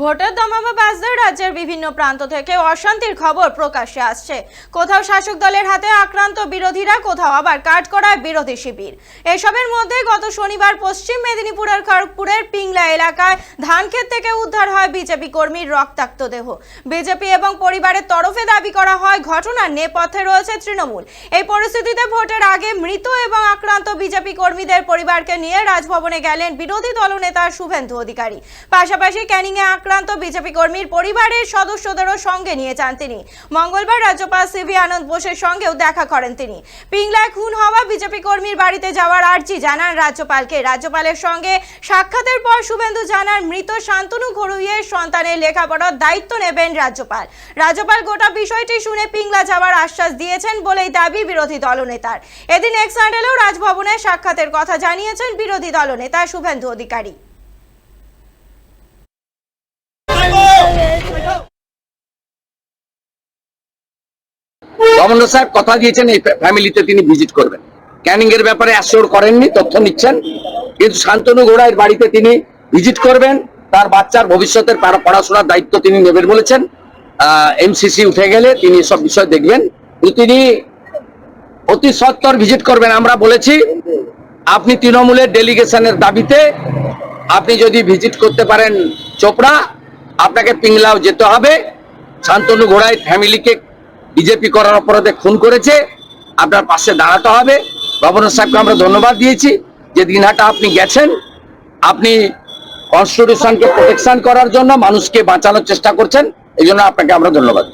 ভোটের দমামা বাজতে রাজ্যের বিভিন্ন প্রান্ত থেকে অশান্তির খবর প্রকাশ্যে আসছে। কোথাও শাসক দলের হাতে আক্রান্ত বিরোধীরা, কোথাও আবার কাঠকড়ায় বিরোধী শিবির। এসবের মধ্যে গত শনিবার পশ্চিম মেদিনীপুরের খড়গপুরের পিংলা এলাকায় ধানক্ষেত থেকে উদ্ধার হয় বিজেপি কর্মীর রক্তাক্ত দেহ। বিজেপি এবং পরিবারের তরফে দাবি করা হয়, ঘটনার নেপথ্যে রয়েছে তৃণমূল। এই পরিস্থিতিতে ভোটের আগে মৃত এবং আক্রান্ত বিজেপি কর্মীদের পরিবারকে নিয়ে রাজভবনে গেলেন বিরোধী দলনেতা শুভেন্দু অধিকারী। পাশাপাশি ক্যানিংয়ে আক্রান্ত বিজেপি কর্মীর পরিবারের সদস্যদেরও সঙ্গে নিয়ে যান তিনি। মঙ্গলবার রাজ্যপাল সিভি আনন্দ বোসের সঙ্গেও দেখা করেন তিনি। পিংলায় খুন হওয়া বিজেপি কর্মীর বাড়িতে যাওয়ার আর্জি জানান রাজ্যপালকে। রাজ্যপালের সঙ্গে সাক্ষাতের পর শুভেন্দু জানান, মৃত শান্তনু ঘড়ুইয়ের সন্তানের লেখাপড়ার দায়িত্ব নেবেন রাজ্যপাল। রাজ্যপাল গোটা বিষয়টি শুনে পিংলা যাওয়ার আশ্বাস দিয়েছেন বলেই দাবি বিরোধী দলনেতার। এদিন এক্স হ্যান্ডেলেও রাজভবনে সাক্ষাতের কথা জানিয়েছেন বিরোধী দলনেতা শুভেন্দু অধিকারী। গভর্নর সাহেব কথা দিয়েছেন, এই ফ্যামিলিতে তিনি ভিজিট করবেন। ক্যানিং এর ব্যাপারে অ্যাসিওর করেননি, তথ্য নিচ্ছেন। কিন্তু শান্তনু ঘোড়ার বাড়িতে তিনি ভিজিট করবেন। তার বাচ্চার ভবিষ্যতের পড়াশোনার দায়িত্ব তিনি নেবেন বলেছেন। এমসিসি উঠে গেলে তিনি সব বিষয় দেখবেন। তিনি অতি সত্তর ভিজিট করবেন, আমরা বলেছি, আপনি তৃণমূলের ডেলিগেশনের দাবিতে আপনি যদি ভিজিট করতে পারেন চোপড়া, আপনাকে পিংলাও যেতে হবে। শান্তনু ঘোড়ায় ফ্যামিলিকে বিজেপি করার অপরাধে খুন করেছে। আপনার পাশে দাঁড়াতে হবে। গভর্নর সাহেবকে আমরা ধন্যবাদ দিয়েছি। যে দিনহাটা আপনি গেছেন, আপনি কনস্টিটিউশনকে প্রোটেকশন করার জন্য মানুষকে বাঁচানোর চেষ্টা করছেন, এই জন্য আপনাকে আমরা ধন্যবাদ